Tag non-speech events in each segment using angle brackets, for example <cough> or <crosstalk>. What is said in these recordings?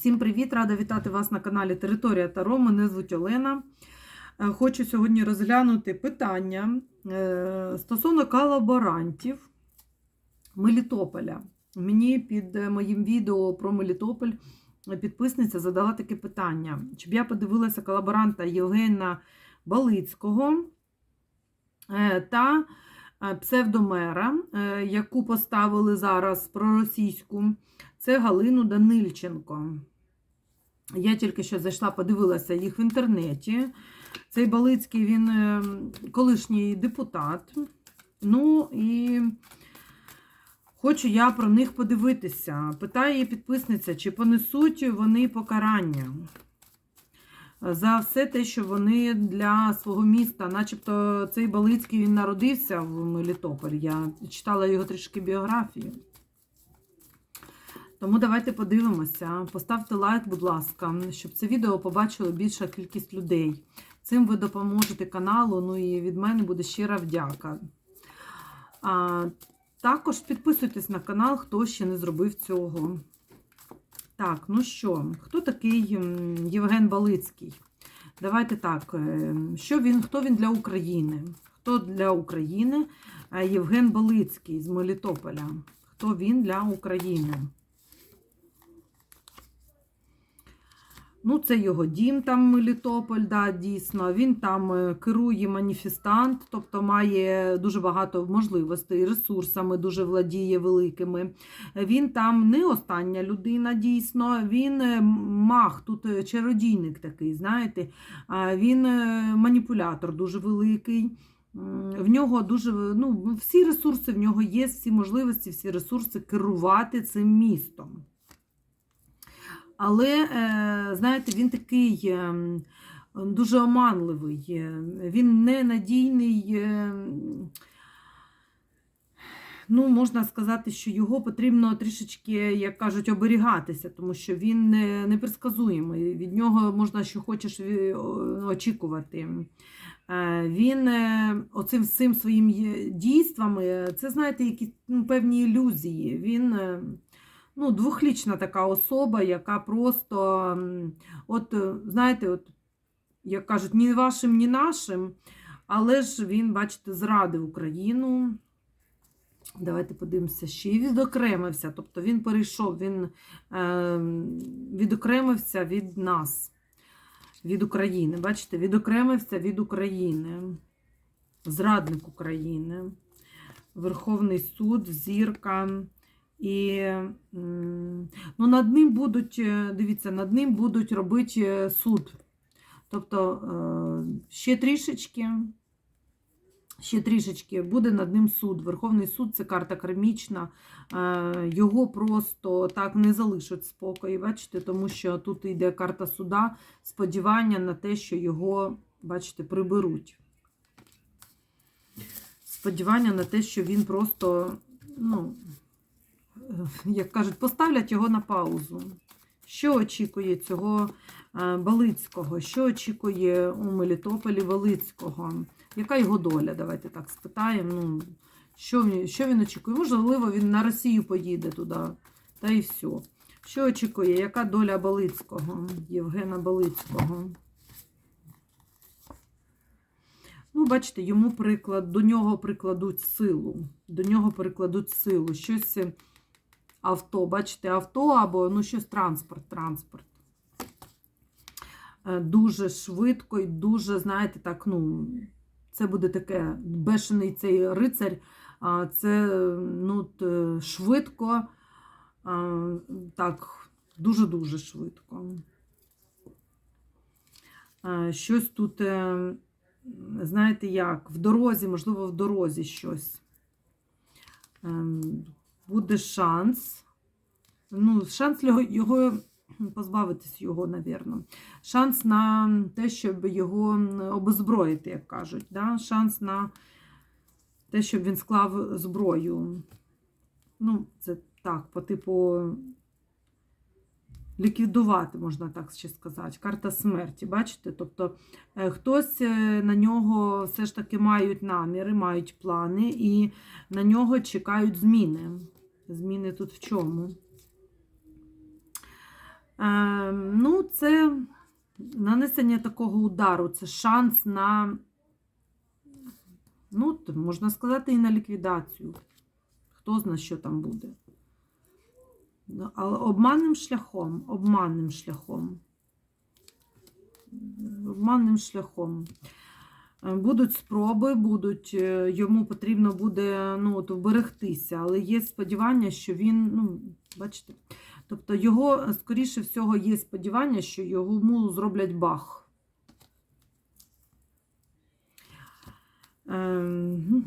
Всім привіт! Рада вітати вас на каналі Територія Таро. Мене звуть Олена. Е, Хочу сьогодні розглянути питання е, стосовно колаборантів Мелітополя. Мені під е, моїм відео про Мелітополь підписниця задала таке питання: щоб я подивилася колаборанта Євгена Балицького та псевдомера, яку поставили зараз проросійську. Це Галину Данильченко. Я тільки що зайшла, подивилася їх в інтернеті. Цей Балицький він е, колишній депутат. Ну і хочу я про них подивитися. Питає підписниця, чи понесуть вони покарання за все те, що вони для свого міста, начебто цей Балицький він народився в Мелітополі. Я читала його трішки біографію. Тому давайте подивимося. Поставте лайк, будь ласка, щоб це відео побачило більша кількість людей. Цим ви допоможете каналу, ну і від мене буде щира вдяка. А, також підписуйтесь на канал, хто ще не зробив цього. Так, ну що, хто такий Євген Балицький? Давайте так, е, що він, хто він для України? Хто для України? Е, Євген Балицький з Мелітополя. Хто він для України? Ну, це його дім там Мелітополь, да, дійсно. Він там е, керує маніфестант, тобто має дуже багато можливостей, ресурсами, дуже владіє великими. Він там не остання людина, дійсно. Він е, маг, тут е, чародійник такий, знаєте. Він маніпулятор дуже великий. В нього дуже ну, всі ресурси в нього є, всі можливості, всі ресурси керувати цим містом. Але, е, знаєте, він такий е, дуже оманливий, він ненадійний. е, Ну, можна сказати, що його потрібно трішечки, як кажуть, оберігатися, тому що він не- непредсказуємий. Від нього можна, що хочеш очікувати. Е, Він е, оцим всім своїм дійствами, це, знаєте, які ну, певні ілюзії. Він ну, двохлічна така особа, яка просто, от, е, знаєте, от, як кажуть, ні вашим, ні нашим, але ж він, бачите, зрадив Україну. Давайте подивимося, ще й відокремився. Тобто він перейшов, він е, відокремився від нас, від України. Бачите, відокремився від України, зрадник України, Верховний суд, зірка. І ну, над ним будуть, е, дивіться, над ним будуть робити е, суд. Тобто е, ще трішечки. Ще трішечки буде над ним суд. Верховний суд це карта кармічна. Його просто так не залишать спокою, бачите, тому що тут йде карта суда, сподівання на те, що його, бачите, приберуть. Сподівання на те, що він просто, ну, як кажуть, поставлять його на паузу. Що очікує цього е, Балицького? Що очікує у Мелітополі Балицького? Яка його доля? Давайте так спитаємо. Ну, що, що він очікує? Можливо, він на Росію поїде туди, та і все. Що очікує? Яка доля Балицького, Євгена Балицького? Ну, бачите, йому приклад, до нього прикладуть силу. До нього прикладуть силу. Щось е, авто, бачите, авто або ну, щось транспорт, транспорт. Е, Дуже швидко і дуже, знаєте, так, ну, це буде таке бешений цей рицарь. Це ну, швидко, так, дуже-дуже швидко. Е, Щось тут, е, знаєте як, в дорозі, можливо, в дорозі щось. Буде шанс. Ну, шанс його, його позбавитись його, напевно. Шанс на те, щоб його обезброїти, як кажуть. Да? Шанс на те, щоб він склав зброю. Ну, це так, по типу ліквідувати, можна так ще сказати. Карта смерті, бачите? Тобто е, хтось е, на нього все ж таки мають наміри, мають плани, і на нього чекають зміни. Зміни тут в чому? Е, ну, це нанесення такого удару, це шанс на, ну, можна сказати, і на ліквідацію. Хто знає, що там буде. Ну, Але обманним шляхом, обманним шляхом. Обманним шляхом. Е, Будуть спроби, будуть, е, йому потрібно буде ну, от, вберегтися, але є сподівання, що він, ну, бачите, тобто його, скоріше всього, є сподівання, що йому зроблять бах. Ем.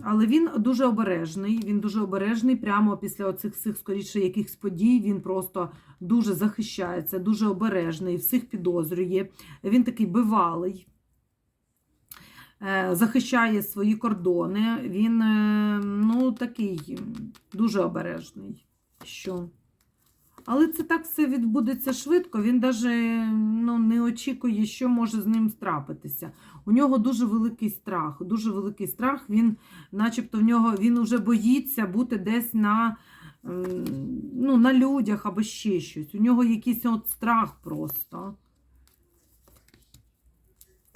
<laughs> Але він дуже обережний. Він дуже обережний. Прямо після оцих всіх, скоріше, якихось подій він просто дуже захищається, дуже обережний, всіх підозрює. Він такий бивалий, захищає свої кордони. Він е, ну, такий дуже обережний. Що? Але це так все відбудеться швидко. Він навіть ну, не очікує, що може з ним трапитися. У нього дуже великий страх. Дуже великий страх. Він, начебто, в нього він уже боїться бути десь на, ну, на людях або ще щось. У нього якийсь от страх просто.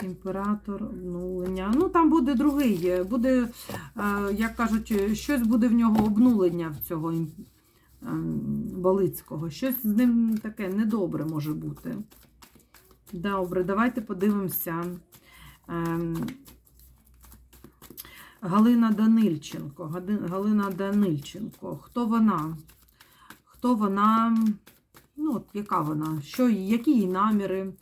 Імператор, обнулення. Ну, там буде другий. е, Буде, е, як кажуть, щось буде в нього обнулення в цього ем, Балицького. Щось з ним таке недобре може бути. Добре, давайте подивимося. Ем, Галина Данильченко. Галина Данильченко. Хто вона? Хто вона? Ну, от яка вона? Що, які її наміри?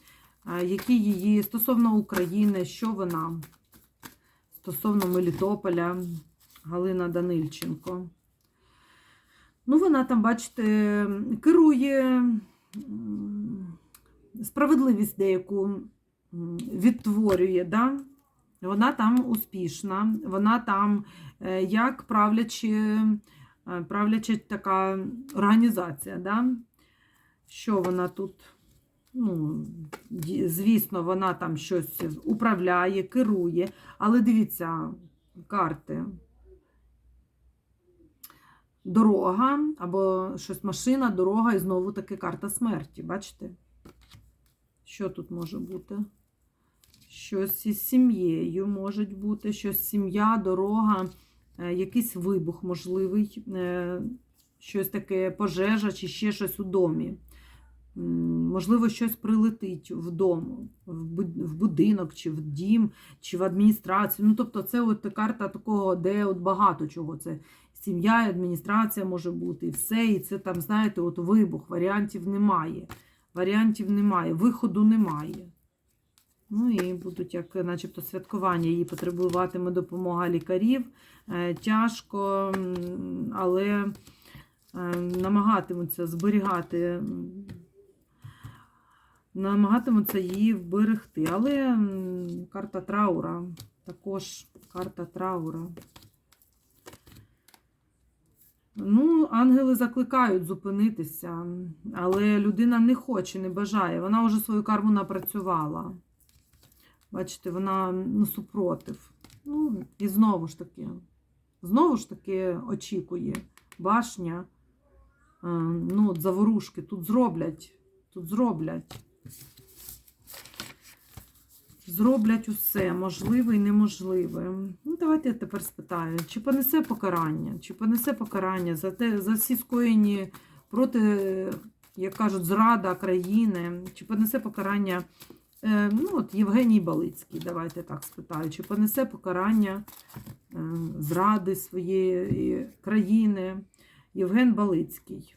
Які її стосовно України, що вона? Стосовно Мелітополя, Галина Данильченко. Ну, вона там, бачите, керує справедливість деяку відтворює. Да? Вона там успішна, вона там е, як правлячі, е, правляча така організація. Да? Що вона тут? Ну, звісно, вона там щось управляє, керує, але дивіться, карти. Дорога, або щось машина, дорога, і знову таки карта смерті. Бачите? Що тут може бути? Щось із сім'єю може бути, щось сім'я, дорога, е, якийсь вибух можливий, е, щось таке пожежа чи ще щось у домі. Можливо, щось прилетить вдома, в будинок, чи в дім, чи в адміністрацію. Ну, тобто, це от карта такого, де от багато чого. Це сім'я, адміністрація може бути, і все. І це там, знаєте, от вибух, варіантів немає. Варіантів немає, виходу немає. Ну і будуть, як начебто, святкування. Їй потребуватиме допомога лікарів. Е, Тяжко, але е, намагатимуться зберігати, намагатимуться її вберегти. Але карта траура, також карта траура. Ну, ангели закликають зупинитися, але людина не хоче, не бажає. Вона вже свою карму напрацювала. Бачите, вона ну, супротив. Ну, і знову ж таки, знову ж таки очікує. Башня, е, ну, заворушки тут зроблять. Тут зроблять. Зроблять усе, можливе і неможливе. Ну, давайте я тепер спитаю, чи понесе покарання, чи понесе покарання за те, за всі скоєні проти, як кажуть, зрада країни, чи понесе покарання е, ну, от Євгеній Балицький, давайте так спитаю, чи понесе покарання е, зради своєї країни Євген Балицький.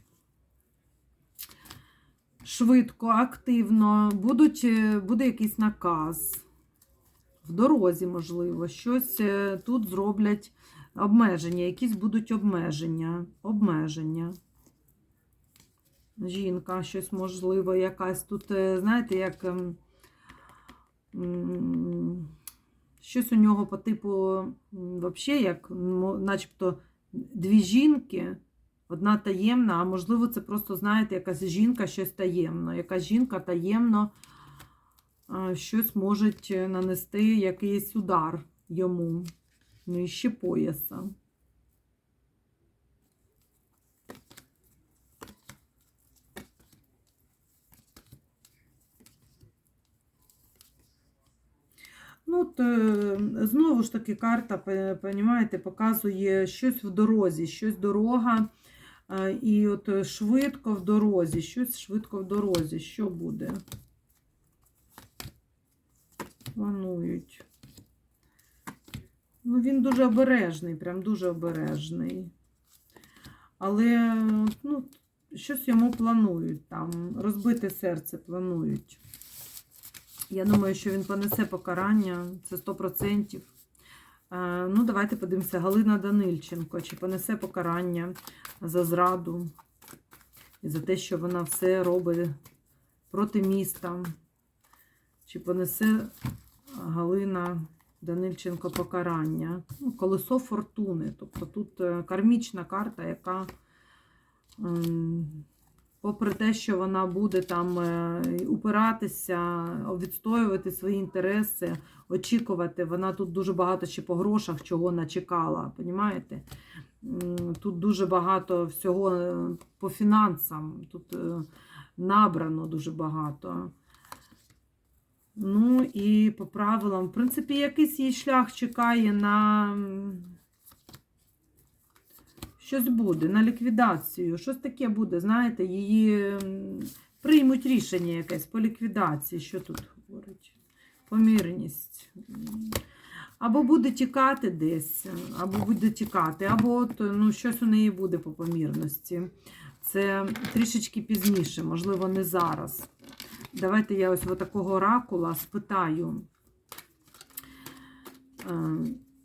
Швидко, активно, будуть, е, буде якийсь наказ. В дорозі, можливо, щось е, тут зроблять обмеження, якісь будуть обмеження. Обмеження. Жінка, щось можливо, якась тут, е, знаєте, як ем, щось у нього по типу, взагалі, як начебто дві жінки, Одна таємна, а можливо, це просто, знаєте, якась жінка щось таємно. Якась жінка таємно щось може нанести якийсь удар йому. Ну і ще пояса. Ну, от, е, Знову ж таки, карта, розумієте, показує щось в дорозі, щось дорога. І от е, швидко в дорозі, щось швидко в дорозі. Що буде? Планують. Ну, він дуже обережний, прям дуже обережний. Але ну, щось йому планують там. Розбите серце планують. Я думаю, що він понесе покарання, це 100%. Е, Ну, давайте подивимося. Галина Данильченко, чи понесе покарання за зраду і за те, що вона все робить проти міста. Чи понесе Галина Данильченко покарання? Ну, колесо фортуни. Тобто тут е, кармічна карта, яка, ем, попри те, що вона буде там е, упиратися, відстоювати свої інтереси, очікувати, вона тут дуже багато ще по грошах чого начекала. Понімаєте? Тут дуже багато всього е, по фінансам. Тут е, набрано дуже багато. Ну і по правилам, в принципі, якийсь її шлях чекає на щось буде, на ліквідацію. Щось таке буде, знаєте, її приймуть рішення якесь по ліквідації. Що тут говорить? Помірність. Або буде тікати десь, або буде тікати, або от, ну, щось у неї буде по помірності. Це трішечки пізніше, можливо, не зараз. Давайте я ось такого оракула спитаю, е,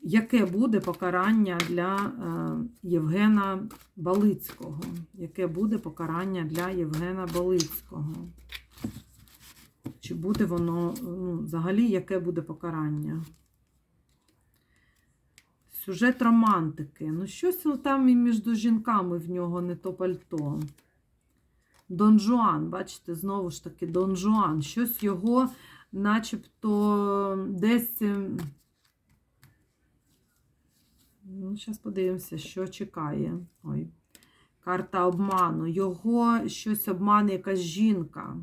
яке буде покарання для е, Євгена Балицького? Яке буде покарання для Євгена Балицького? Чи буде воно, ну, взагалі, яке буде покарання? Сюжет романтики. Ну, щось там і між жінками в нього не то пальто. Дон Жуан, бачите, знову ж таки, Дон Жуан. Щось його начебто десь. Ну, зараз подивимося, що чекає. Ой. Карта обману. Його щось обмане якась жінка.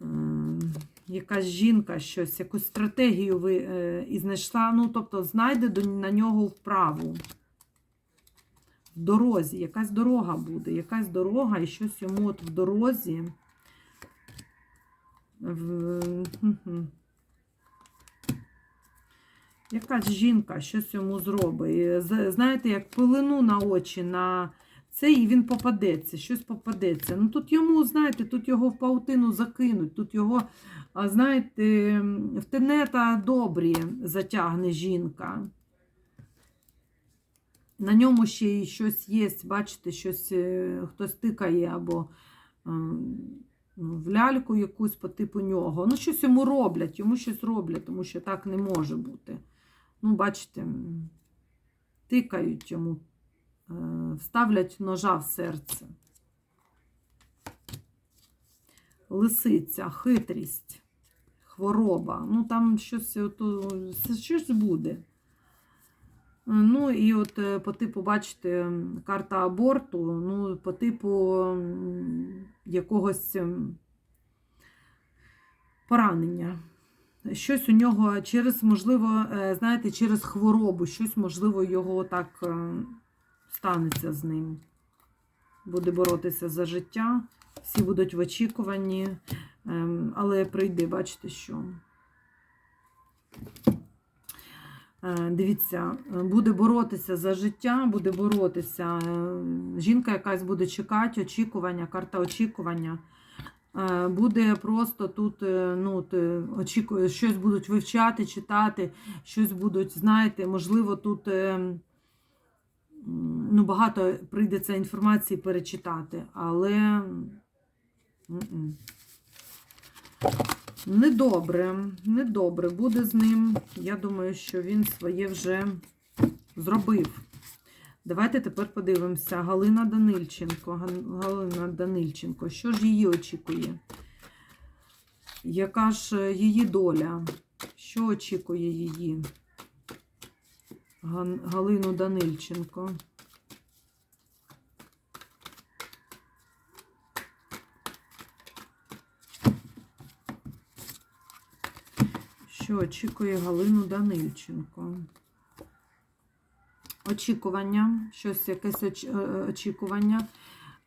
Ем, Якась жінка щось, якусь стратегію ви е, і знайшла. Ну, тобто, знайде до, на нього вправу в дорозі, якась дорога буде, якась дорога, і щось йому от в дорозі. В... Якась жінка щось йому зробить. Знаєте, як пилину на очі на це, і він попадеться, щось попадеться. Ну тут йому, знаєте, тут його в паутину закинуть, тут його, знаєте, в тенета добрі затягне жінка. На ньому ще й щось є, бачите, щось е, хтось тикає або ем, ну, в ляльку якусь по типу нього. Ну, щось йому роблять, йому щось роблять, тому що так не може бути. Ну, бачите, тикають йому, е, вставлять ножа в серце. Лисиця, хитрість, хвороба. Ну, там щось, ото, щось буде. Ну, і от е, по типу, бачите, карта аборту, ну, по типу якогось поранення. Щось у нього через, можливо, е, знаєте, через хворобу, щось, можливо, його так е, станеться з ним. Буде боротися за життя, всі будуть в очікуванні, ем, але прийде, бачите, що. Е, Дивіться, буде боротися за життя, буде боротися. Жінка якась буде чекати, очікування, карта очікування. Е, Буде просто тут е, ну, от, очікує, щось будуть вивчати, читати, щось будуть, знаєте, можливо, тут е, ну, багато прийдеться інформації перечитати, але. Недобре, недобре буде з ним. Я думаю, що він своє вже зробив. Давайте тепер подивимося. Галина Данильченко. Галина Данильченко. Що ж її очікує? Яка ж е, її доля? Що очікує її? Галину Данильченко. Що очікує Галину Данильченко? Очікування, щось якесь е, очікування.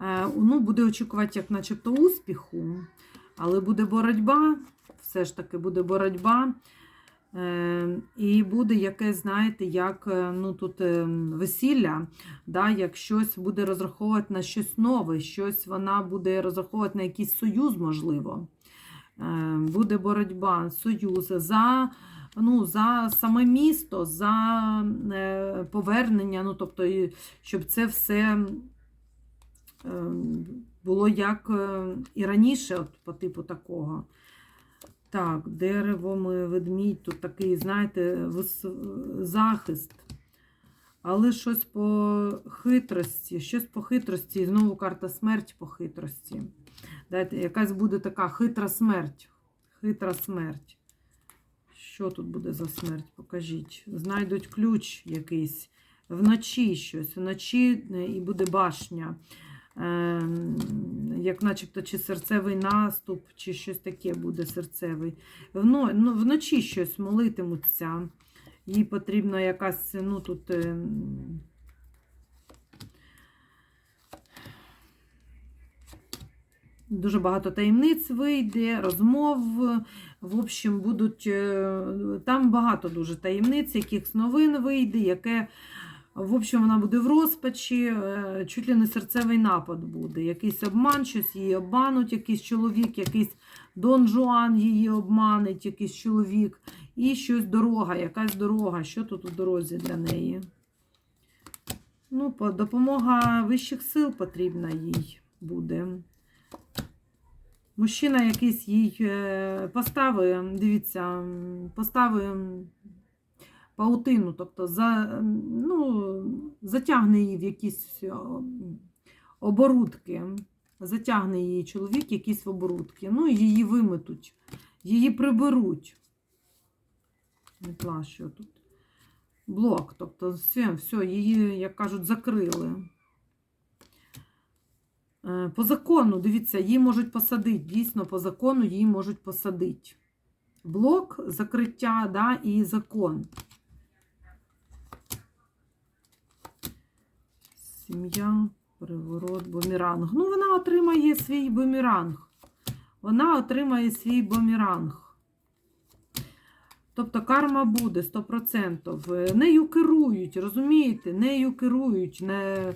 Е, Ну, буде очікувати, як начебто, успіху, але буде боротьба, все ж таки буде боротьба. Е, І буде якесь, знаєте, як ну, тут весілля, да, як щось буде розраховувати на щось нове, щось вона буде розраховувати на якийсь союз, можливо. Буде боротьба, союз за, ну, за саме місто, за е, повернення, ну, тобто, щоб це все е, було як е, і раніше, от, по типу такого. Так, дерево, ми, ведмідь, тут такий, знаєте, захист. Але щось по хитрості, щось по хитрості, і знову карта смерть по хитрості. Дайте, якась буде така хитра смерть. Хитра смерть. Що тут буде за смерть? Покажіть. Знайдуть ключ якийсь. Вночі щось. Вночі е, і буде башня. Ем, як начебто чи серцевий наступ, чи щось таке буде серцевий. Ну, вночі щось молитимуться. Їй потрібна якась, ну тут. Дуже багато таємниць вийде, розмов. В общем, будуть е, там багато дуже таємниць, яких новин вийде, яке, в общем, вона буде в розпачі, е, чуть ли не серцевий напад буде. Якийсь обман, щось її обмануть, якийсь чоловік, якийсь Дон Жуан її обманить, якийсь чоловік. І щось дорога, якась дорога. Що тут у дорозі для неї? Ну, допомога вищих сил потрібна їй буде. Мужчина якийсь їй е, поставив, дивіться, поставив паутину, тобто за, ну, затягне її в якісь оборудки. Затягне її чоловік якісь в оборудки. Ну, її виметуть, її приберуть. Метла, що тут? Блок, тобто все, все, її, як кажуть, закрили. Е, По закону, дивіться, її можуть посадити. Дійсно, по закону її можуть посадити. Блок, закриття, да, і закон. Сім'я, переворот, бумеранг. Ну, вона отримає свій бумеранг. Вона отримає свій бумеранг. Тобто карма буде 100%. Е, Нею керують, розумієте? Нею керують. Не...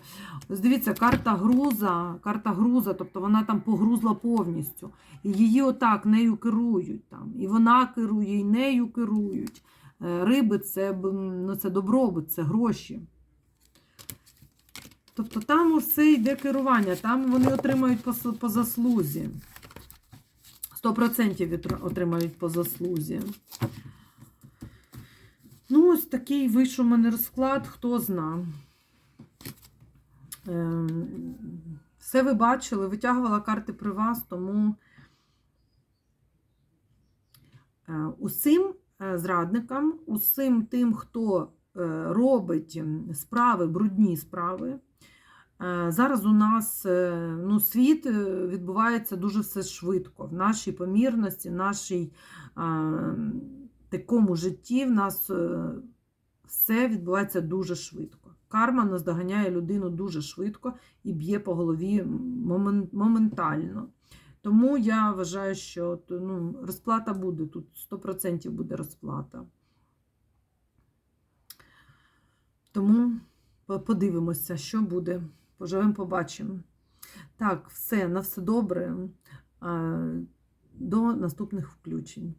Дивіться, карта груза, карта груза, тобто вона там погрузла повністю. І її отак нею керують. Там. І вона керує, і нею керують. Е, Риби це, ну, це добробут, це гроші. Тобто там усе йде керування, там вони отримають по, по заслузі. 100% отримають по заслузі. Такий вийшов у мене розклад, хто зна. Ем, Все ви бачили, витягувала карти при вас, тому е, усім е, зрадникам, усім тим, хто е, робить справи, брудні справи. Зараз у нас ну, світ відбувається дуже все швидко. В нашій помірності, в нашій е, такому житті в нас все відбувається дуже швидко. Карма наздоганяє людину дуже швидко і б'є по голові момен- моментально. Тому я вважаю, що ну, розплата буде, тут 100% буде розплата. Тому подивимося, що буде. Поживемо, побачимо. Так, все, на все добре. До наступних включень.